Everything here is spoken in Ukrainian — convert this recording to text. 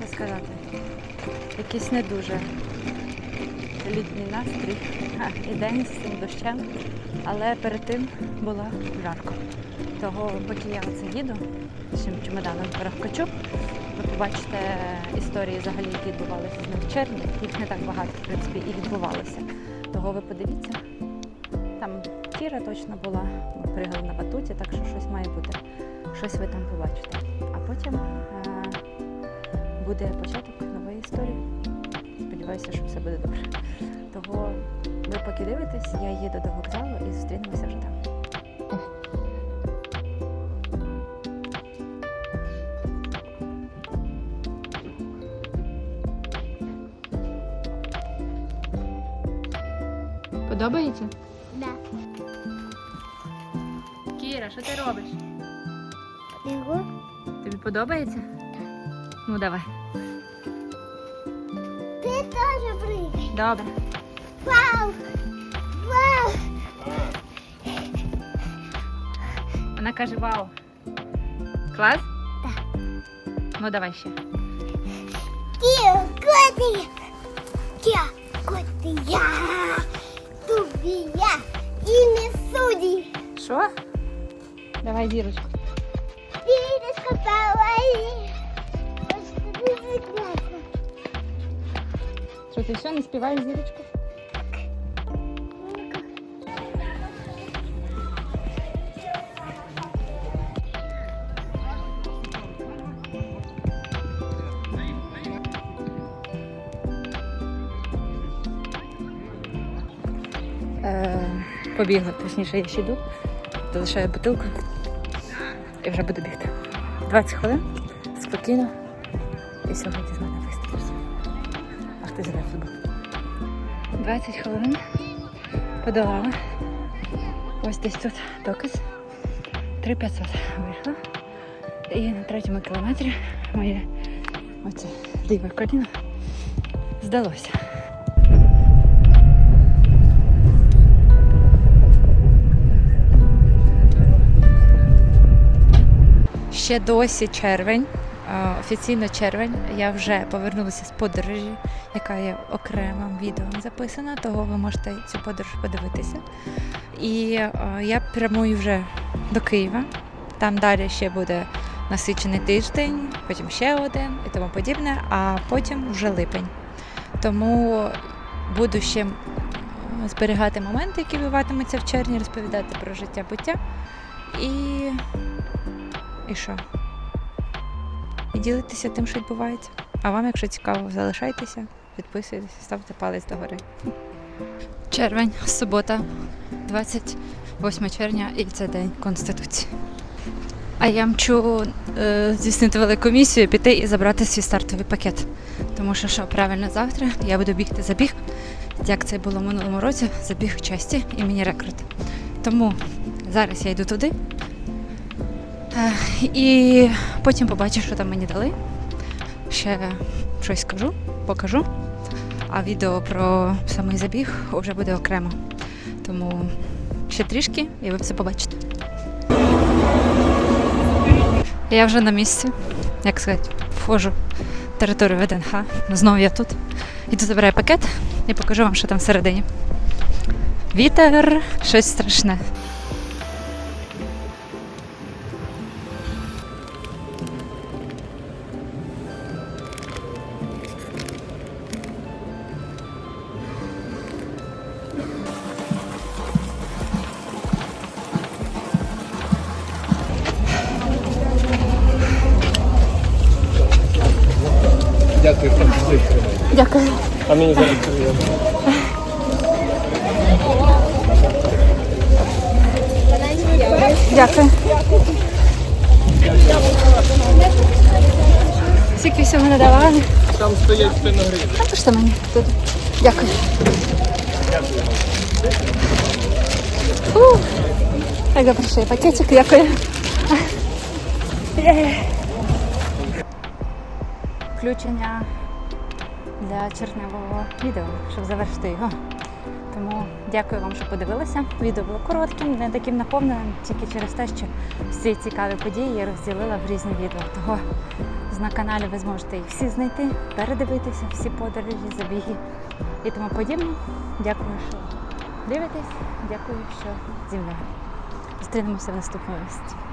що сказати. Якийсь не дуже літній настрій. І день з цим дощем. Але перед тим було жарко. Того, поки я оце їду з цим чемоданом перевкачу, ви побачите історії взагалі, які відбувалися з ним в червні. Їх не так багато, в принципі, і відбувалося. Того ви подивіться. Там Кіра точно була, ми пригали на батуті, так що щось має бути. Щось ви там побачите. А потім е, буде початок нової історії. Сподіваюся, що все буде добре. Того ви поки дивитесь, я їду до вокзалу і зустрінемося вже там. Подобається? Да. Кіра, що ти робиш? Його? Тобі подобається? Ну давай. Ти теж прийдеш. Добре. Вау! Вау! Вона каже вау. Клас? Так. Ну давай ще. Ті, коти! Я, коти, я! Тобі я! І не судді! Що? Давай зірочку. Ти все, не співаєш зірочку? Е, побігла, точніше, я ще йду, залишаю бутилку і вже буду бігти. 20 хвилин, спокійно. І сьогодні з мене вистачить. Ах ти зелений футбол. 20 хвилин подолала. Ось десь тут доказ. 3500 вийшло. І на третьому кілометрі моє оце ліве коліно здалося. Ще досі червень, офіційно червень. Я вже повернулася з подорожі, яка є окремим відео записана, того ви можете цю подорож подивитися. І е, я прямую вже до Києва. Там далі ще буде насичений тиждень, потім ще один і тому подібне, а потім вже липень. Тому буду ще зберігати моменти, які відбуватимуться в червні, розповідати про життя буття. І і що? І ділитися тим, що відбувається. А вам, якщо цікаво, залишайтеся, підписуйтесь, ставте палець догори. Червень, субота, 28 червня, і це День Конституції. А я мчу е, здійснити велику місію, піти і забрати свій стартовий пакет. Тому що що правильно завтра я буду бігти забіг, як це було в минулому році, забіг в часті імені рекрут. Тому зараз я йду туди. Е, І потім побачу, що там мені дали. Ще щось скажу, покажу. А відео про самий забіг вже буде окремо. Тому ще трішки і ви все побачите. Я вже на місці, як сказати, входжу в територію ВДНХ. Знову я тут. Іду забираю пакет і покажу вам, що там всередині. Вітер, щось страшне. Дякую, Дякую. А мені зараз приємно. Дякую. Скільки всього надавали? Там стоять спиногрів. Напишіть мені тут. Дякую. Фу. Tego proszę, пакетик, дякую. Є. Включення для червневого відео, щоб завершити його. Тому дякую вам, що подивилися. Відео було коротким, не таким наповненим, тільки через те, що всі цікаві події я розділила в різні відео. Того на каналі ви зможете їх всі знайти, передивитися, всі подорожі, забіги і тому подібне. Дякую, що дивитесь. Дякую, що зі мною. Зустрінемося в наступному місці.